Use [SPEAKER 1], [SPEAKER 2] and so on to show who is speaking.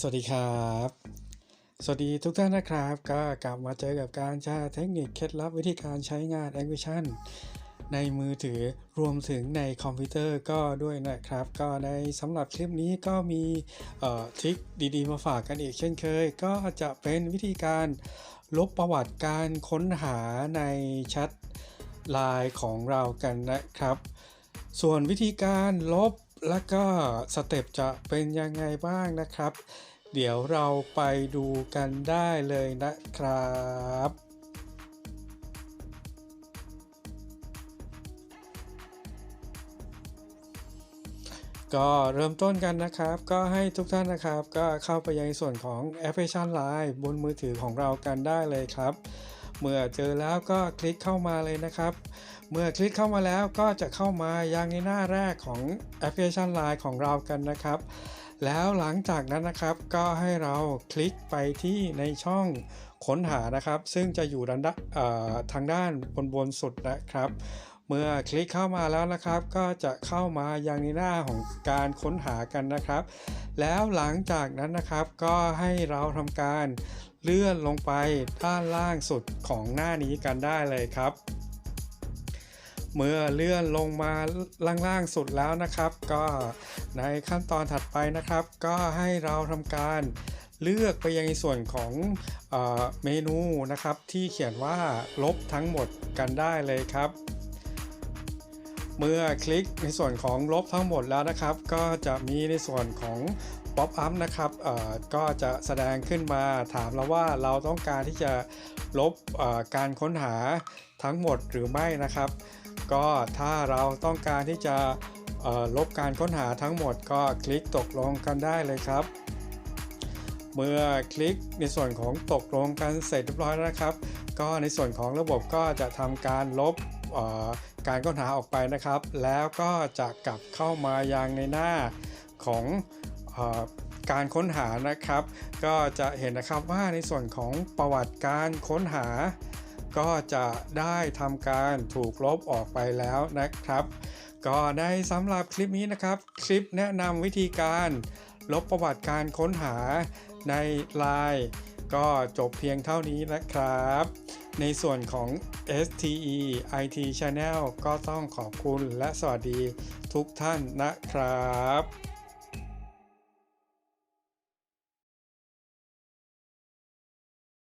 [SPEAKER 1] สวัสดีครับ สวัสดีทุกท่านนะครับ ก็กลับมาเจอกับการแชร์เทคนิคเคล็ดลับวิธีการใช้งาน Activation ในมือถือรวมถึงในคอมพิวเตอร์ก็ด้วยนะครับ ก็ในสำหรับคลิปนี้ก็มีทริคดีๆ มาฝากกันอีกเช่นเคย ก็จะเป็นวิธีการลบประวัติการค้นหาในแชทไลน์ของเรากันนะครับ ส่วนวิธีการลบ แล้วก็สเต็ปจะเป็นยังไงบ้างนะครับ เดี๋ยวเราไปดูกันได้เลยนะครับก็เริ่มต้นกันนะครับ ก็ให้ทุกท่านนะครับ ก็เข้าไปยังส่วนของแอปพลิเคชัน Line บนมือถือของเรากันได้เลยครับ เมื่อเจอแล้วก็คลิกเข้ามาเลยนะครับ เมื่อคลิกเข้ามาแล้วก็จะเข้ามายังในหน้าแรกของแอปพลิเคชัน Line ของเรากันนะครับ แล้วหลังจากนั้นนะครับก็ให้เราคลิกไปที่ในช่องค้นหานะครับ ซึ่งจะอยู่ด้านทางด้านบนบนสุดนะครับ เมื่อคลิกเข้ามาแล้วนะครับ ก็จะเข้ามายังในหน้าของการค้นหากันนะครับ แล้วหลังจากนั้นนะครับก็ให้เราทำการเลื่อนลงไปด้านล่างสุดของหน้านี้กันได้เลยครับ เมื่อเลื่อนลงมาล่างๆสุดแล้วนะครับ ก็ในขั้นตอนถัดไปนะครับ ก็ให้เราทำการเลือกไปยังในส่วนของเอเมนูนะครับ ที่เขียนว่าลบทั้งหมดกันได้เลยครับ เมื่อคลิกในส่วนของลบทั้งหมดแล้วนะครับ ก็จะมีในส่วนของป๊อปอัพนะครับก็จะแสดงขึ้นมาถามเราว่าเราต้องการที่จะลบการค้นหาทั้งหมดหรือไม่นะครับ ก็ถ้าเราต้องการที่จะลบการค้นหาทั้งหมด ก็คลิกตกลงกันได้เลยครับ เมื่อคลิกในส่วนของตกลงกันเสร็จเรียบร้อยแล้วนะครับ ก็ในส่วนของระบบก็จะทำการลบการค้นหาออกไปนะครับ แล้วก็จะกลับเข้ามายังในหน้าของอการค้นหานะครับ ก็จะเห็นนะครับว่าในส่วนของประวัติการค้นหา ก็จะได้ทำการถูกลบออกไปแล้วนะครับ ก็ได้สำหรับคลิปนี้นะครับ คลิปแนะนำวิธีการลบประวัติการค้นหาใน Line ก็จบเพียงเท่านี้นะครับ ในส่วนของ STE IT Channel ก็ต้องขอบคุณและสวัสดีทุกท่านนะครับ